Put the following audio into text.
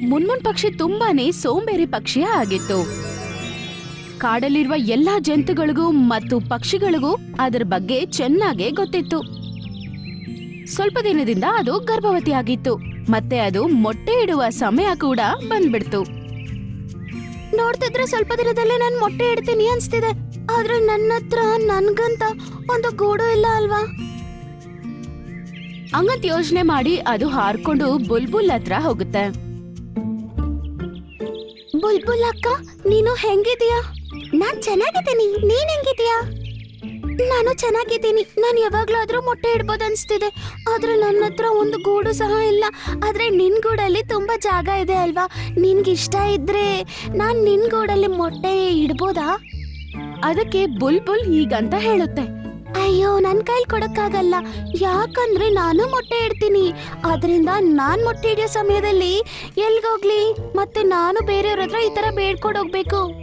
ಮುನ್ಮುನ್ ಪಕ್ಷಿ ತುಂಬಾನೇ ಸೋಂಬೇರಿ ಪಕ್ಷಿ ಆಗಿತ್ತು. ಕಾಡಲ್ಲಿರುವ ಎಲ್ಲಾ ಜಂತುಗಳಿಗೂ ಮತ್ತು ಪಕ್ಷಿಗಳಿಗೂ ಅದರ ಬಗ್ಗೆ ಚೆನ್ನಾಗೇ ಗೊತ್ತಿತ್ತು. ಸ್ವಲ್ಪ ದಿನದಿಂದ ಅದು ಗರ್ಭವತಿ ಆಗಿತ್ತು ಮತ್ತೆ ಅದು ಮೊಟ್ಟೆ ಇಡುವ ಸಮಯ ಕೂಡ ಬಂದ್ಬಿಡ್ತು. ನೋಡ್ತಿದ್ರೆ ಸ್ವಲ್ಪ ದಿನದಲ್ಲೇ ನಾನು ಮೊಟ್ಟೆ ಇಡ್ತೀನಿ ಅನ್ಸ್ತಿದೆ, ಆದ್ರೆ ನನ್ನ ಹತ್ರ ನನ್ಗಂತ ಒಂದು ಗೂಡು ಇಲ್ಲ ಅಲ್ವಾ? ಹಂಗಂತ ಯೋಚನೆ ಮಾಡಿ ಅದು ಹಾರ್ಕೊಂಡು ಬುಲ್ಬುಲ್ ಹತ್ರ ಹೋಗುತ್ತೆ. ಬುಲ್ಬುಲ್ ಅಕ್ಕ ನೀನು ಹೆಂಗಿದೀಯಾ ನಾನ್ ಚೆನ್ನಾಗಿದ್ದೀನಿ ನೀನ್ ಹೆಂಗಿದೀಯಾ ನಾನು ಚೆನ್ನಾಗಿದ್ದೀನಿ ನಾನು ಯಾವಾಗ್ಲಾದ್ರೂ ಮೊಟ್ಟೆ ಇಡ್ಬೋದು ಅನ್ಸ್ತಿದೆ. ಆದ್ರೆ ನನ್ನ ಹತ್ರ ಒಂದು ಗೂಡು ಸಹ ಇಲ್ಲ. ಆದ್ರೆ ನಿನ್ ಗೂಡಲ್ಲಿ ತುಂಬಾ ಜಾಗ ಇದೆ ಅಲ್ವಾ? ನಿನ್ಗೆ ಇಷ್ಟ ಇದ್ರೆ ನಾನ್ ನಿನ್ ಗೂಡಲ್ಲಿ ಮೊಟ್ಟೆ ಇಡ್ಬೋದಾ? ಅದಕ್ಕೆ ಬುಲ್ಬುಲ್ ಹೀಗಂತ ಹೇಳುತ್ತೆ. ಅಯ್ಯೋ ನನ್ ಕೈಲಿ ಕೊಡಕ್ಕಾಗಲ್ಲ. ಯಾಕಂದ್ರೆ ನಾನು ಮೊಟ್ಟೆ ಇಡ್ತೀನಿ. ಆದ್ರಿಂದ ನಾನ್ ಮೊಟ್ಟೆ ಹಿಡಿಯೋ ಸಮಯದಲ್ಲಿ ಎಲ್ಗೋಗ್ಲಿ ಮತ್ತೆ ನಾನು ಬೇರೆಯವ್ರ ಹತ್ರ ಈ ತರ ಬೇಡ್ಕೊಂಡು ಹೋಗ್ಬೇಕು.